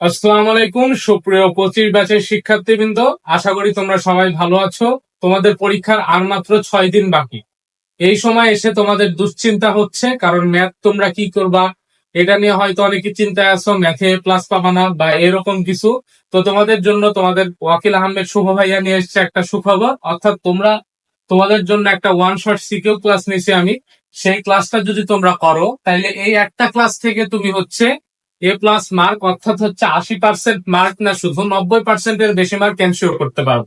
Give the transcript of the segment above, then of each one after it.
আসসালামু আলাইকুম সুপ্রিয় পঁচিশ ব্যাচের শিক্ষার্থীবৃন্দ। আশা করি তোমরা সবাই ভালো আছো। তোমাদের পরীক্ষার আর মাত্র ছয় দিন বাকি। এই সময় এসে তোমাদের দুশ্চিন্তা হচ্ছে, কারণ ম্যাথ তোমরা কি করবা? এটা নিয়ে হয়তো অনেকে চিন্তায় আছো, ম্যাথে প্লাস পাবা না বা এরকম কিছু। তো তোমাদের জন্য তোমাদের ওয়াকিল আহমেদ শুভ ভাইয়া নিয়ে এসছে একটা সুখবর। অর্থাৎ তোমরা, তোমাদের জন্য একটা ওয়ান শট সিকিউ ক্লাস নিছি আমি। সেই ক্লাসটা যদি তোমরা করো তাহলে এই একটা ক্লাস থেকে তুমি হচ্ছে এ প্লাস মার্ক অর্থাৎ হচ্ছে আশি পার্সেন্ট মার্ক না, শুধু নব্বই পার্সেন্টের বেশি মার্ক এনশিওর করতে পারব।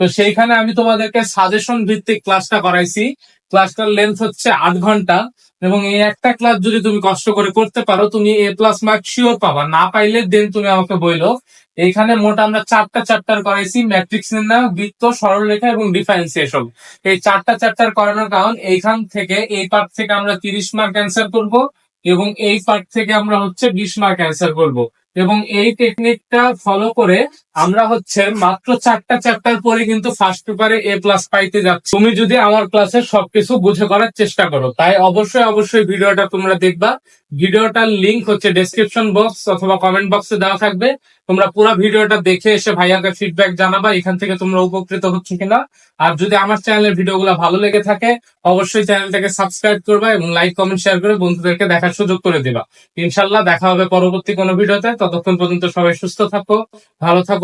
তো সেইখানে আমি তোমাদেরকে সাজেশন ভিত্তিক ক্লাসটা করাইছি। ক্লাসটার লেন্থ হচ্ছে আট ঘণ্টা এবং এই একটা ক্লাস যদি তুমি কষ্ট করে করতে পারো, তুমি এ প্লাস মার্ক শিওর পাবা। না পাইলে দেন তুমি আমাকে বইলো। এইখানে মোট আমরা চারটা চ্যাপ্টার করাইছি ম্যাট্রিক্স নির্ণয় বৃত্ত, সরলরেখা এবং ডিফারেন্সিয়েশন এই চারটা চ্যাপ্টার করানোর কারণ এইখান থেকে, এই পার্ট থেকে আমরা তিরিশ মার্ক অ্যান্সার করব। এবং এই পার্ট থেকে আমরা হচ্ছে বিশ মার্ক অ্যান্সার করব। এবং এই টেকনিকটা ফলো করে আমরা হচ্ছে মাত্র চারটা চ্যাপ্টার পরে কিন্তু ফার্স্ট পেপারে এ প্লাস পাইতে যাচ্ছি। তুমি যদি আমার ক্লাসে সবকিছু বুঝে করার চেষ্টা করো, তাই অবশ্যই অবশ্যই ভিডিওটা তোমরা দেখবা। ভিডিওটার লিংক হচ্ছে ডেসক্রিপশন বক্স অথবা কমেন্ট বক্সে দেওয়া থাকবে। তোমরা পুরো ভিডিওটা দেখে এসে ভাইয়াকে ফিডব্যাক জানাবা, এখান থেকে তোমরা উপকৃত হচ্ছে কিনা। আর যদি আমার চ্যানেলের ভিডিওগুলো ভালো লেগে থাকে, অবশ্যই চ্যানেলটাকে সাবস্ক্রাইব করবা এবং লাইক কমেন্ট শেয়ার করে বন্ধুদেরকে দেখার সুযোগ করে দিবা। ইনশাল্লাহ দেখা হবে পরবর্তী কোনো ভিডিওতে। ততক্ষণ পর্যন্ত সবাই সুস্থ থাকো, ভালো থাকো।